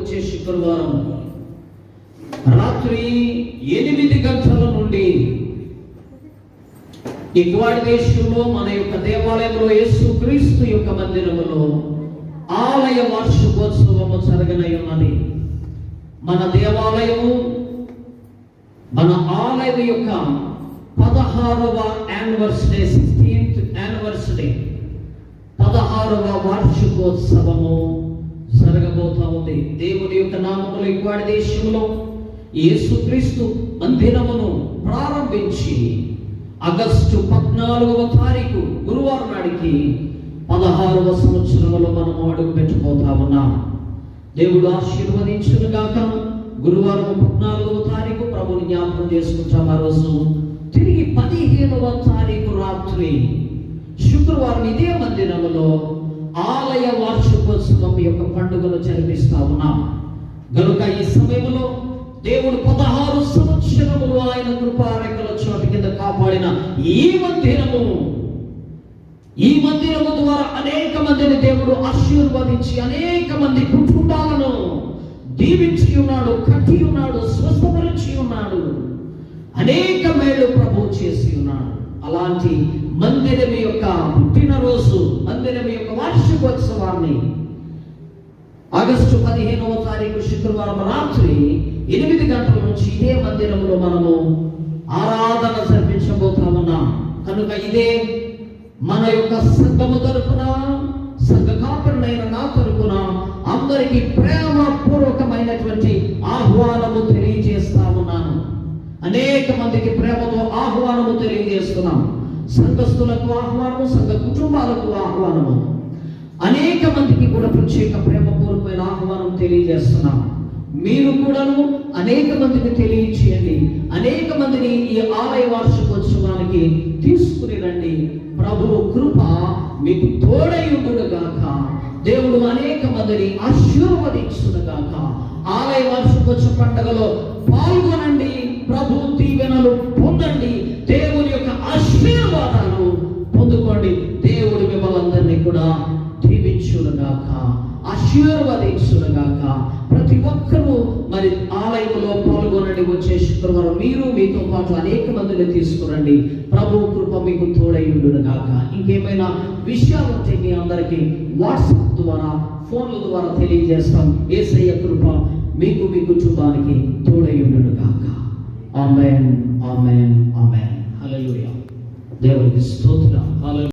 వచ్చే శుక్రవారం. రాత్రి ఎనిమిది గంటల నుండి ఈ దేశంలో మన యొక్క దేవాలయంలో యేసు క్రీస్తు యొక్క మందిరములో ఆలయ వార్షికోత్సవము జరగనై ఉన్నది. మన దేవాలయము మన ఆలయం యొక్క పదహారవ యానివర్సరీ సిక్స్టీన్త్ యానివర్సరీ పదహారవ వార్షికోత్సవము జరగబోతా ఉంది. దేవుని యొక్క నామములు ఇవాడి దేశంలో యేసుక్రీస్తు మందిరమును ప్రారంభించి ఆగస్టు పద్నాలుగవ తారీఖు గురువారం నాడికి పదహారవ సంవత్సరంలో మనము అడుగు పెట్టబోతా ఉన్నాం. దేవుడు ఆశీర్వదించును గాక. గురువారం పద్నాలుగవ తారీఖు ప్రభుని జ్ఞాపకం చేసుకుంటాం ఆ రోజు తిరిగి పదిహేనవ తారీఖు రాత్రి శుక్రవారం ఇదే మందిరంలో ఆలయ వార్షికోత్సవం యొక్క పండుగను జరిపిస్తా ఉన్నాం. గనుక ఈ సమయంలో దేవుడు పదహారు సంవత్సరములు ఆయన కృపారేఖల చోటు కింద కాపాడిన ఈ మందిరము ఈ మందిరము ద్వారా అనేక మందిని దేవుడు ఆశీర్వదించి అనేక మంది కుటుంబాలను దీవించి ఉన్నాడు కట్టి ఉన్నాడు స్వస్థపరిచి ఉన్నాడు. అనేక మేలు ప్రభు చేసి ఉన్నాడు. అలాంటి మందిరం యొక్క పుట్టినరోజు మందిరం యొక్క వార్షికోత్సవాన్ని ఆగస్టు పదిహేనవ తారీఖు శుక్రవారం రాత్రి ఎనిమిది గంటల నుంచి ఇదే మందిరంలో మనము ఆరాధన జరిపించబోతా ఉన్నాం కనుక ఇదే మన యొక్క సంఘము తరపున సంఘ కాపరులైన నా తరపున అందరికీ ప్రేమ పూర్వకమైనటువంటి ఆహ్వానము తెలియజేస్తా ఉన్నాను అనేక మందికి ప్రేమతో ఆహ్వానము తెలియజేస్తున్నాం. సంఘస్థులకు ఆహ్వానము సంఘ కుటుంబాలకు ఆహ్వానము. అనేక మందికి కూడా ప్రత్యేక ప్రేమపూర్వకమైన ఆహ్వానం తెలియజేస్తున్నాం మీరు కూడాను అనేక మందికి తెలియచేయండి. అనేక మందిని ఈ ఆలయ వార్షికోత్సవానికి తీసుకుని రండి. ప్రభువు కృప మీకు తోడయుడుగాక దేవుడు అనేక మందిని ఆశీర్వదించునుగాక. ఆలయ వార్షికోత్సవ పండుగలో పాల్గొనండి. ప్రభు దీవెనలు ఆశీర్వదించునుగాక. ప్రతి ఒక్కరూ మరి ఆలయంలో పాల్గొనండి. వచ్చే శుక్రవారం మీరు మీతో పాటు అనేక మందిని తీసుకురండి. ప్రభు కృప మీకు తోడైండునుగాక ఇంకేమైనా విషయాలు ఉంటే మీ అందరికీ వాట్సాప్ ద్వారా ఫోన్ల ద్వారా తెలియజేస్తాం. ఏసయ్య కృప మీకు మీ కుటుంబానికి తోడైండునుగాక ఆమెన్ ఆమెన్ ఆమెన్. హల్లెలూయా. దేవునికి స్తోత్రం. హల్లెలూయా